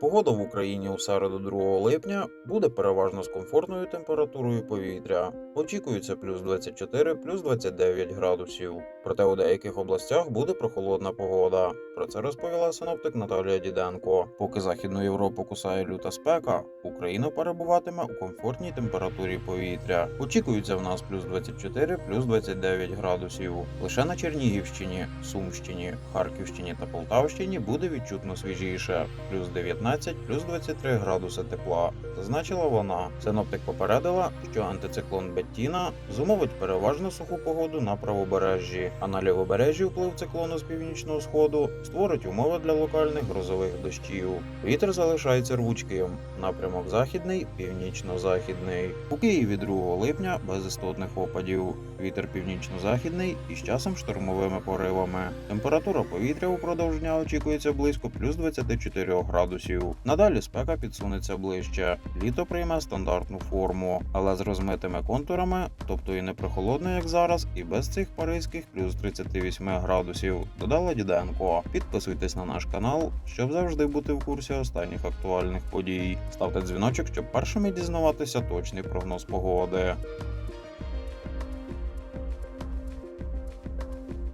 Погода в Україні у середу 2 липня буде переважно з комфортною температурою повітря. Очікується плюс 24, плюс 29 градусів. Проте у деяких областях буде прохолодна погода. Про це розповіла синоптик Наталія Діденко. Поки Західну Європу кусає люта спека, Україна перебуватиме у комфортній температурі повітря. Очікується в нас плюс 24, плюс 29 градусів. Лише на Чернігівщині, Сумщині, Харківщині та Полтавщині буде відчутно свіжіше плюс 19, плюс 23 градуси тепла. Зазначила вона. Синоптик попередила, що антициклон Беттіна зумовить переважно суху погоду на правобережжі, а на лівобережжі вплив циклону з північного сходу створить умови для локальних грозових дощів. Вітер залишається рвучким. Напрямок західний, північно-західний. У Києві 2 липня без істотних опадів. Вітер північно-західний і з часом штормовими поривами. Температура повітря упродовж дня очікується близько плюс 24 градусів. Надалі спека підсунеться ближче. Літо прийме стандартну форму, але з розмитими контурами, тобто і не прохолодно, як зараз, і без цих паризьких плюс 38 градусів. Додала Діденко. Підписуйтесь на наш канал, щоб завжди бути в курсі останніх актуальних подій. Ставте дзвіночок, щоб першими дізнаватися точний прогноз погоди.